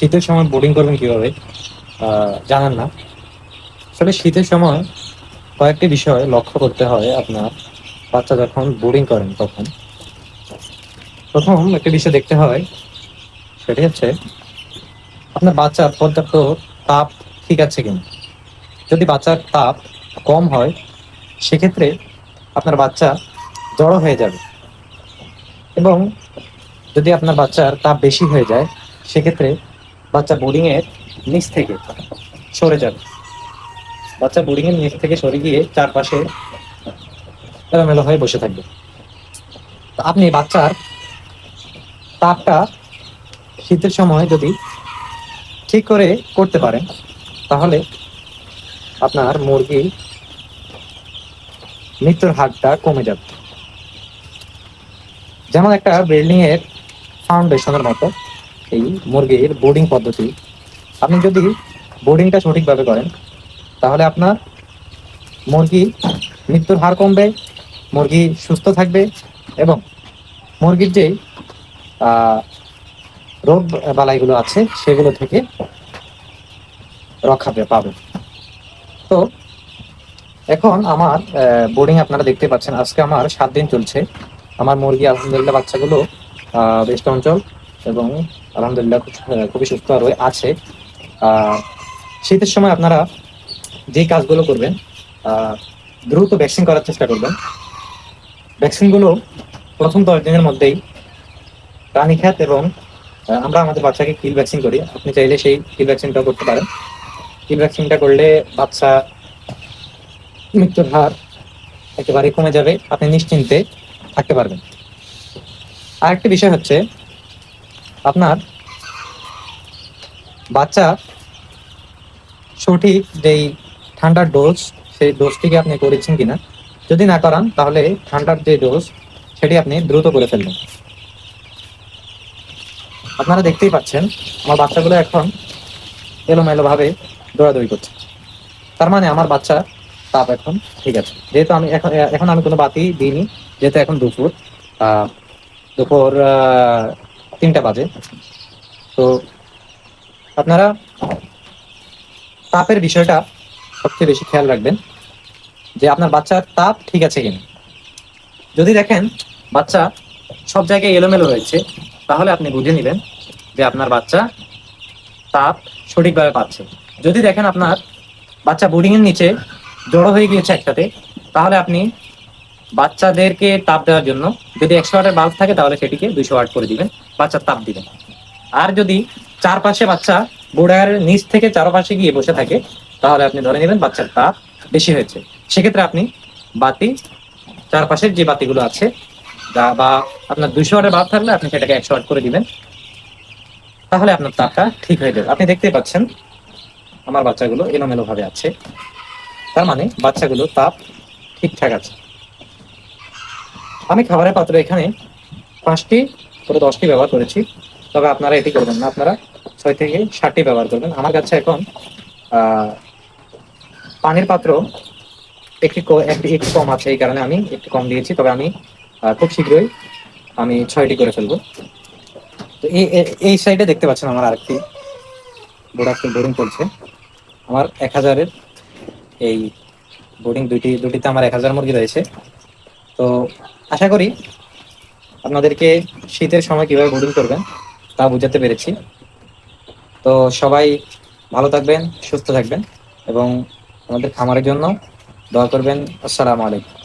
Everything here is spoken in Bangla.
শীতের সময় বোর্ডিং করবেন কীভাবে? জানান না। আসলে শীতের সময় কয়েকটি বিষয় লক্ষ্য করতে হয় আপনার। বাচ্চা যখন বোর্ডিং করেন তখন। প্রথম একটি বিষয় দেখতে হয়, সেটি হচ্ছে আপনার বাচ্চার পর্যাপ্ত তাপ ঠিক আছে কিনা। যদি বাচ্চার তাপ কম হয়, সেক্ষেত্রে আপনার বাচ্চা জড়ো হয়ে যাবে। এবং যদি আপনার বাচ্চার তাপ বেশি হয়ে যায়, সেক্ষেত্রে বাচ্চা বোর্ডিং এর নিচ থেকে সরে যাবে। বাচ্চা বোর্ডিং এর নিচ থেকে সরে গিয়ে চারপাশে এলোমেলো হয়ে বসে থাকবে। আপনি বাচ্চার তাপটা শীতের সময় যদি ঠিক করে করতে পারেন, তাহলে আপনার মুরগি মৃত্যুর হারটা কমে যাবে। যেমন একটা বিল্ডিং এর ফাউন্ডেশনের মতো। এই মুরগির বোর্ডিং পদ্ধতি। আপনি যদি বোর্ডিংটা সঠিকভাবে করেন, তাহলে আপনার মুরগি মৃত্যুর হার কমবে, মুরগি সুস্থ থাকবে এবং মুরগির যে রোগ বালাইগুলো আছে, সেগুলো থেকে রক্ষা পাবে। তো এখন আমার বোর্ডিং আপনারা দেখতে পাচ্ছেন, আজকে আমার সাত দিন চলছে। আমার মুরগি, আলহামদুলিল্লাহ, বাচ্চাগুলো বেশ অঞ্চল এবং আলহামদুলিল্লাহ খুবই সুস্থ রয়ে আছে। শীতের সময় আপনারা যে কাজগুলো করবেন দ্রুত ভ্যাকসিন করার চেষ্টা করবেন। ভ্যাকসিনগুলো প্রথম দশ দিনের মধ্যেই রানীক্ষেত এবং আমরা আমাদের বাচ্চাকে কিল ভ্যাকসিন করি। আপনি চাইলে সেই কিল ভ্যাকসিনটাও করতে পারেন। কিল ভ্যাকসিনটা করলে বাচ্চা মৃত্যুর হার একেবারে কমে যাবে। আপনি নিশ্চিন্তে থাকতে পারবেন। আরেকটি বিষয় হচ্ছে আপনার বাচ্চা সঠিক যেই ঠান্ডার ডোজ সেই ডোজটিকে আপনি করেছেন কিনা, যদি না করান, তাহলে ঠান্ডার যে ডোজ সেটি আপনি দ্রুত করে ফেলবেন আপনারা দেখতেই পাচ্ছেন, আমার বাচ্চাগুলো এখন এলোমেলো ভাবে দৌড়াদৌড়ি করছে। তার মানে আমার বাচ্চা তাপ এখন ঠিক আছে। যেহেতু আমি এখন এখন আমি কোনো বাতি দিইনি, যেহেতু এখন দুপুর দুপুর তিনটা বাজে। তো আপনারা তাপের বিষয়টা সবচেয়ে বেশি খেয়াল রাখবেন, যে আপনার বাচ্চার তাপ ঠিক আছে কিনা। যদি দেখেন বাচ্চা সব জায়গায় এলোমেলো রয়েছে, তাহলে আপনি বুঝে নেবেন যে আপনার বাচ্চা তাপ সঠিকভাবে পাচ্ছে। যদি দেখেন আপনার বাচ্চা বোর্ডিংয়ের নিচে জড়ো হয়ে গিয়েছে একসাথে তাহলে আপনি বাচ্চাদেরকে তাপ দেওয়ার জন্য যদি একশো ওয়াটের বাল্ব থাকে তাহলে সেটিকে দুইশো ওয়াট করে দিবেন বাচ্চার তাপ দিবেন। আর যদি চারপাশে বাচ্চা বোর্ডারের নিচ থেকে চারপাশে গিয়ে বসে থাকে, তাহলে আপনি ধরে নেবেন বাচ্চার তাপ বেশি হয়েছে। সেক্ষেত্রে আপনি বাতি, চারপাশের যে বাতিগুলো আছে বা আপনার দুশো ওয়াটের বাল্ব থাকলে আপনি সেটাকে একশো ওয়াট করে দিবেন। তাহলে আপনার তাপটা ঠিক হয়ে যাবে। আপনি দেখতেই পাচ্ছেন, আমার বাচ্চাগুলো এলোমেলো ভাবে আছে। তার মানে বাচ্চাগুলো তাপ ঠিকঠাক আছে। আমি খাবারের পাত্র এখানে পাঁচটি করে দশটি ব্যবহার করেছি, তবে আপনারা এটি করবেন না। আপনারা ছয় থেকে ষাটটি ব্যবহার করবেন। আমার কাছে এখন পানির পাত্র একটি একটি, একটু কম আছে এই কারণে আমি একটু কম দিয়েছি, তবে আমি খুব শীঘ্রই আমি ছয়টি করে ফেলব। তো এই, এই- সাইডে দেখতে পাচ্ছেন আমার আরেকটি প্রোডাক্ট বোর্ডিং চলছে। আমার এক হাজারের এই বোর্ডিং দুইটি, দুটিতে আমার এক হাজার মুরগি রয়েছে। তো আশা করি আপনাদেরকে শীতের সময় কীভাবে বোর্ডিং করবেন তা বুঝাতে পেরেছি। তো সবাই ভালো থাকবেন, সুস্থ থাকবেন এবং আমাদের খামারের জন্য দোয়া করবেন। আসসালামু আলাইকুম।